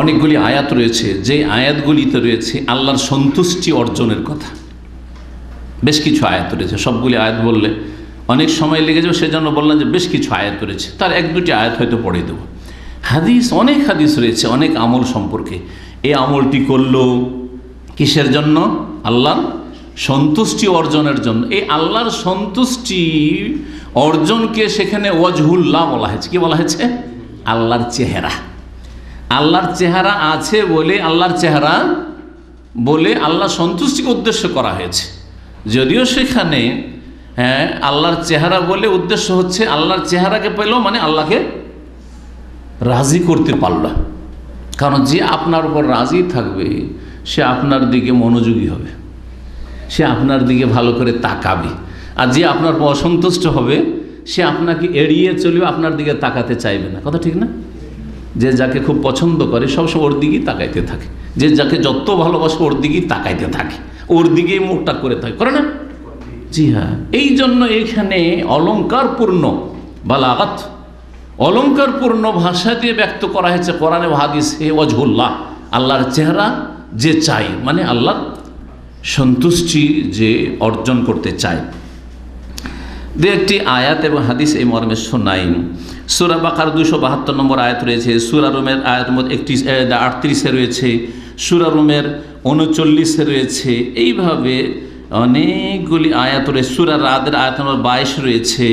অনেকগুলি আয়াত রয়েছে যে আয়াতগুলিতে রয়েছে আল্লাহর সন্তুষ্টি অর্জনের কথা। বেশ কিছু আয়াত রয়েছে, সবগুলি আয়াত বললে অনেক সময় লেগে যাবে, সেজন্য বললাম যে বেশ কিছু আয়াত রয়েছে, তার এক দুটি আয়াত হয়তো পড়ে দেবো। হাদিস, অনেক হাদিস রয়েছে, অনেক আমল সম্পর্কে। এই আমলটি করল কিসের জন্য? আল্লাহর সন্তুষ্টি অর্জনের জন্য। এই আল্লাহর সন্তুষ্টি অর্জনকে সেখানে ওয়াজহুল্লাহ বলা হয়েছে। কি বলা হয়েছে? আল্লাহর চেহারা। আল্লাহর চেহারা আছে বলে আল্লাহর চেহারা বলে আল্লাহ সন্তুষ্টিকে উদ্দেশ্য করা হয়েছে। যদিও সেখানে হ্যাঁ আল্লাহর চেহারা বলে উদ্দেশ্য হচ্ছে আল্লাহর চেহারাকে পেল মানে আল্লাহকে রাজি করতে পারল। কারণ যে আপনার উপর রাজি থাকবে, সে আপনার দিকে মনোযোগী হবে। সে আপনার দিকে ভালো করে তাকাবে। আর যে আপনার অসন্তুষ্ট হবে, সে আপনাকে এড়িয়ে চলবে আপনার দিকে তাকাতে চাইবে না। কথা ঠিক না? যে যাকে খুব পছন্দ করে সবসময় ওর দিকেই তাকাইতে থাকে। যে যাকে যত ভালোবাসে ওর দিকেই তাকাইতে থাকে। ওর দিকেই মুখটা করে থাকে। করে না? জি হ্যাঁ। এই জন্য এখানে অলঙ্কারপূর্ণ বালাগাত, অলঙ্কারপূর্ণ ভাষা দিয়ে ব্যক্ত করা হয়েছে কোরআনে হাদিস হে ওয়াজহুল্লাহ। আল্লাহর চেহারা যে চাই মানে আল্লাহ সন্তুষ্টি যে অর্জন করতে চায়। দু একটি আয়াত এবং হাদিস এই মর্মে শোনাই সুরা বাকার দুশো বাহাত্তর নম্বর আয়াত রয়েছে, সুরা রুমের আয়াত একটি আটত্রিশে রয়েছে, সুরা রুমের উনচল্লিশে রয়েছে, এইভাবে অনেকগুলি আয়াত রয়েছে। সুরা রাদের আয়াত নম্বর বাইশ রয়েছে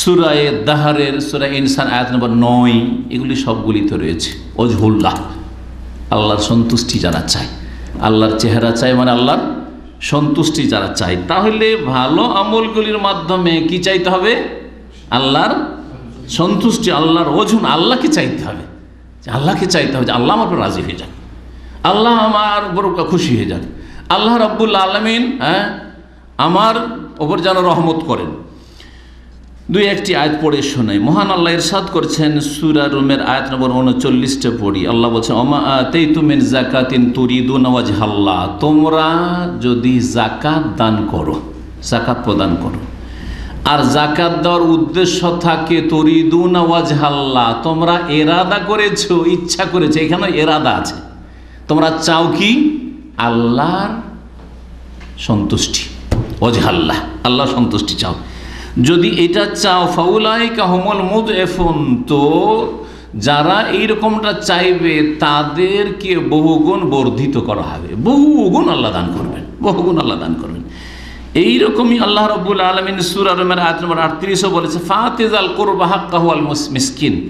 সুরায় দাহারের, সুরা ইনসান আয়াত নম্বর নয়, এগুলি সবগুলিতে রয়েছে। অজহুল্লাহ আল্লাহর সন্তুষ্টি যারা চায় আল্লাহর চেহারা চায় মানে আল্লাহর সন্তুষ্টি যারা চাই তাহলে ভালো আমলগুলির মাধ্যমে কি চাইতে হবে? আল্লাহর সন্তুষ্টি, আল্লাহর ওজন আল্লাহকে চাইতে হবে। আল্লাহকে চাইতে হবে, যে আল্লাহ আমার উপর রাজি হয়ে যাক। আল্লাহ আমার উপর খুশি হয়ে যান আল্লাহ রব্বুল্লা আলমিন হ্যাঁ আমার ওপর যেন রহমত করেন। দুই একটি আয়াত পড়ে শোনাই। মহান আল্লাহ ইরশাদ করছেন সুরা রুমের আয়াত নম্বর উনচল্লিশটা পড়ি। আল্লাহ বলছেন অমা তেই তুমিন জাকাতিন তুরিদু নওয়াজ হাল্লা তোমরা যদি জাকাত দান করো জাকাত প্রদান করো। আর জাকাত দেওয়ার উদ্দেশ্য থাকে তরিদু নওয়াজ হাল্লা তোমরা এরাদা করেছ, ইচ্ছা করেছ এখানে এরাদা আছে। তোমরা চাও কি? আল্লাহর সন্তুষ্টি ওজহাল্লাহ আল্লাহ সন্তুষ্টি চাও। যদি এটা চাও ফাউলাই কাহমল মুদ এফন তো যারা এইরকমটা চাইবে, তাদেরকে বহুগুণ বর্ধিত করা হবে। বহুগুণ আল্লাহ দান করবেন, বহুগুণ আল্লাহ দান করবেন। এইরকমই আল্লাহ রব্বুল আলমিন সুর আলমের আয়াত নম্বর আটত্রিশও বলেছে ফাতেজ আল কোরবাহাক্কাহু আল মিসকিন।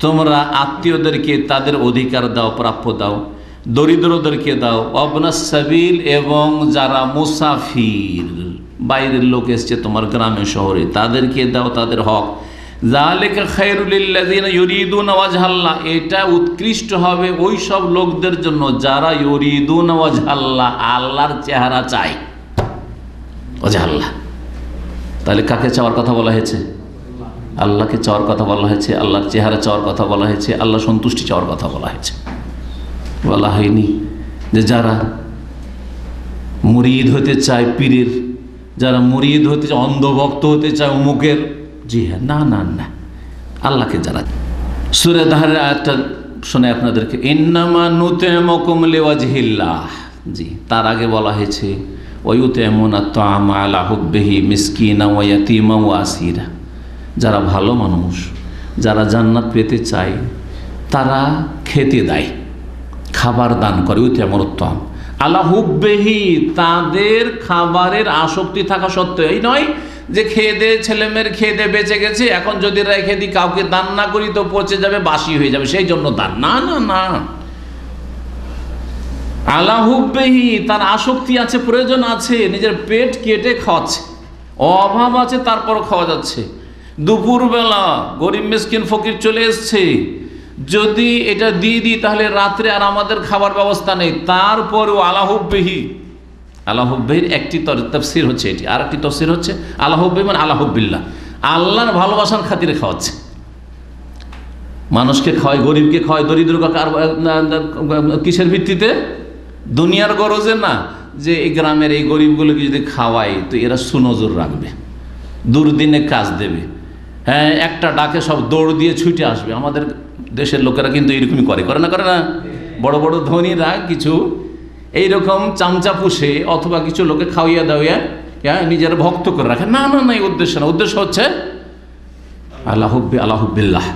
তোমরা আত্মীয়দেরকে তাদের অধিকার দাও, প্রাপ্য দাও। দরিদ্রদেরকে দাও। অবনা সাবিল এবং যারা মুসাফির। বাইরের লোক এসছে তোমার গ্রামে, শহরে। তাদেরকে দাও তাদের হক। জালেকা খায়রুলিল্লাদিন ইউরিদুন ওয়াজহাল্লাহ। এটা উৎকৃষ্ট হবে ওই সব লোকদের জন্য যারা ইউরিদুন ওয়াজহাল্লাহ, আল্লাহর চেহারা চায়। ওয়াজহাল্লাহ। তাহলে কাকে চাওয়ার কথা বলা হয়েছে? আল্লাহকে চাওয়ার কথা বলা হয়েছে, আল্লাহর চেহারা চাওয়ার কথা বলা হয়েছে আল্লাহ সন্তুষ্টি চাওয়ার কথা বলা হয়েছে। বলা হয়নি যে যারা মুরিদ হতে চায় পীরের যারা মুরিদ হতে চায়, অন্ধভক্ত হতে চায়, অমুকের জি হ্যাঁ না না না। আল্লাহকে যারা সুরে দাহারের আয়াতটা শোনে আপনাদেরকে, ইন্নামা নুতে জি, তার আগে বলা হয়েছে ওয়ুতে এমন আত্মা মিসকিনা ওয়াতিমা ও আসিরা। যারা ভালো মানুষ, যারা জান্নাত পেতে চায়, তারা খেতে দেয়, খাবার দান করে ওই তেমন উত্তম আল্লাহ তাদের খাবারের আসক্তি থাকা সত্ত্বেও। এই নয় যে খেয়ে দে ছেলেমেয়ের খেয়ে দে, বেঁচে গেছে, এখন যদি রেখে দিই, কাউকে দান না করি তো পচে যাবে, বাসি হয়ে যাবে, সেই জন্য দান। না না না। আলাহুব্বেহি তার আসক্তি আছে, প্রয়োজন আছে, নিজের পেট কেটে খাওয়াচ্ছে। অভাব আছে তারপর খাওয়া যাচ্ছে। দুপুরবেলা গরিব মিসকিন ফকির চলে এসছে যদি এটা দিয়ে দিই, তাহলে রাত্রে আর আমাদের খাবার ব্যবস্থা নেই। তারপরেও আলাহব্বেহি, আলাহব্বেহির একটি তফসির হচ্ছে এটি। আর একটি তফসির হচ্ছে আলাহব্বে মানে আলাহব্বিল্লা আল্লাহর ভালোবাসার খাতিরে খাওয়াচ্ছে। মানুষকে খাওয়ায়, গরিবকে খাওয়ায়, দরিদ্রকে আর কিসের ভিত্তিতে? দুনিয়ার গরজে না। যে এই গ্রামের এই গরিবগুলোকে যদি খাওয়াই তো এরা সুনজর রাখবে। দুর্দিনে কাজ দেবে। হ্যাঁ একটা ডাকে সব দৌড় দিয়ে ছুটে আসবে। আমাদের দেশের লোকেরা কিন্তু এরকমই করে। করে না করে না। বড় বড় ধনীরা কিছু এইরকম চামচা পুষে অথবা কিছু লোকে খাওয়াইয়া দাওয়াইয়া হ্যাঁ নিজের ভক্ত করে রাখে। না না না, এই উদ্দেশ্য না। উদ্দেশ্য হচ্ছে আল্লাহব্বি আল্লাহব্বিল্লাহ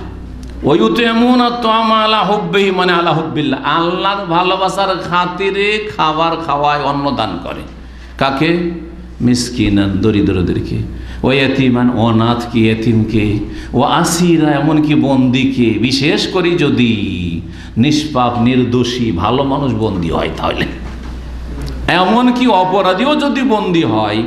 ওই তো এমন তো আল্লাহ হব্বেহি মানে আল্লাহ হব্বিল্লাহ। আল্লাহর ভালোবাসার খাতিরে খাবার খাওয়ায় অন্ন দান করে। কাকে? মিসকিন দরিদ্রদেরকে। ও এতিমান অনাথকে এতিমকে ও আসিরা, এমনকি বন্দিকে। বিশেষ করে যদি নিষ্পাপ, নির্দোষী, ভালো মানুষ বন্দি হয় তাহলে। এমনকি অপরাধীও যদি বন্দি হয়,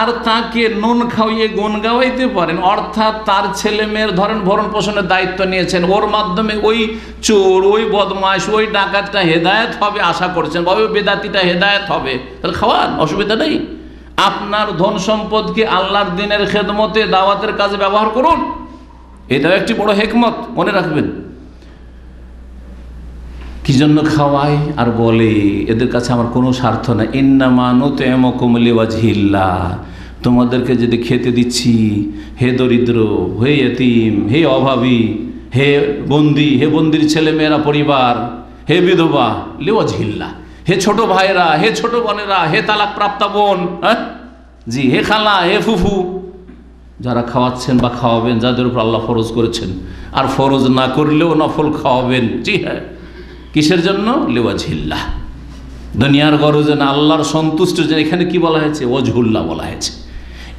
আর তাকে নুন খাওয়িয়ে, গুণ গাওয়াইতে পারেন, অর্থাৎ তার ছেলে মেয়ের ধরেন ভরণ পোষণের দায়িত্ব নিয়েছেন, ওর মাধ্যমে ওই চোর, ওই বদমাস ওই ডাকাতটা হেদায়ত হবে, আশা করছেন। বা ওই বেদাতিটা হেদায়ত হবে? তাহলে খাওয়ান, অসুবিধা নেই। আপনার ধন সম্পদকে আল্লাহর দিনের খেদমতে দাওয়াতের কাজে ব্যবহার করুন। এটাও একটি বড় হেকমত, মনে রাখবেন। কি জন্য খাওয়ায় আর বলে, এদের কাছে আমার কোনো স্বার্থ না ইন্নামানুত এমকমলিওয়াজহিল্লা তোমাদেরকে যদি খেতে দিচ্ছি, হে দরিদ্র, হে এতিম হে অভাবী, হে বন্দি, হে বন্দির ছেলে মেয়েরা পরিবার, হে বিধবা লেওয়াজহিল্লা হে ছোট ভাইরা হে ছোট বোনেরা, হে তালাক প্রাপ্তা বোন হ্যাঁ? জি, হে খালা, হে ফুফু। যারা খাওয়াচ্ছেন বা খাওয়াবেন, যাদের উপর আল্লাহ ফরজ করেছেন। আর ফরজ না করলেও নফল খাওয়াবেন। জি হ্যাঁ। কিসের জন্য? লেওয়াজহিল্লা দুনিয়ার গরজে না আল্লাহর সন্তুষ্ট যেন এখানে কি বলা হয়েছে? ওজহুল্লাহ বলা হয়েছে।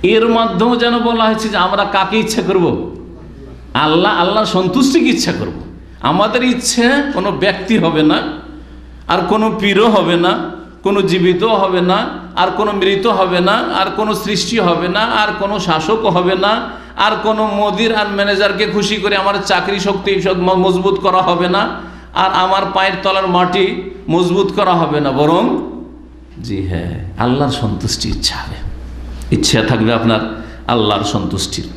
এর মাধ্যমে যেন বলা হয়েছে যে, আমরা কাকে ইচ্ছা করব? আল্লাহ, আল্লাহর সন্তুষ্টিকে ইচ্ছা করব। আমাদের ইচ্ছে কোনো ব্যক্তি হবে না আর কোনো পীরও হবে না, কোনো জীবিত হবে না, আর কোনো মৃত হবে না, আর কোনো সৃষ্টি হবে না, আর কোনো শাসকও হবে না, আর কোনো মোদির আর ম্যানেজারকে খুশি করে আমার চাকরি শক্তি মজবুত করা হবে না, আর আমার পায়ের তলার মাটি মজবুত করা হবে না, বরং জি হ্যাঁ আল্লাহর সন্তুষ্টি ইচ্ছা হবে। ইচ্ছা থাকবে আপনার আল্লাহর সন্তুষ্টির।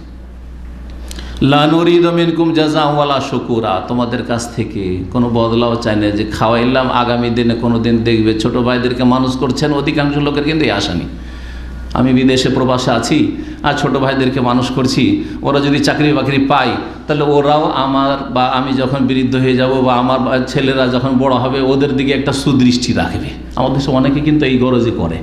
লানুরিদমিনকুম জাজাওয়ালা শুকুরা। তোমাদের কাছ থেকে কোনো বদলাও চাই না যে খাওয়াইলাম, আগামী দিনে কোনো দিন দেখবে ছোট ভাইদেরকে মানুষ করছেন, অধিকাংশ লোকের কিন্তু নেই। আমি বিদেশে প্রবাসে আছি আর ছোট ভাইদেরকে মানুষ করছি, ওরা যদি চাকরি বাকরি পায়, তাহলে ওরাও আমার বা আমি যখন বৃদ্ধ হয়ে যাব বা আমার ছেলেরা যখন বড় হবে, ওদের দিকে একটা সুদৃষ্টি রাখবে। আমাদের দেশে অনেকে কিন্তু এই গরজে করে।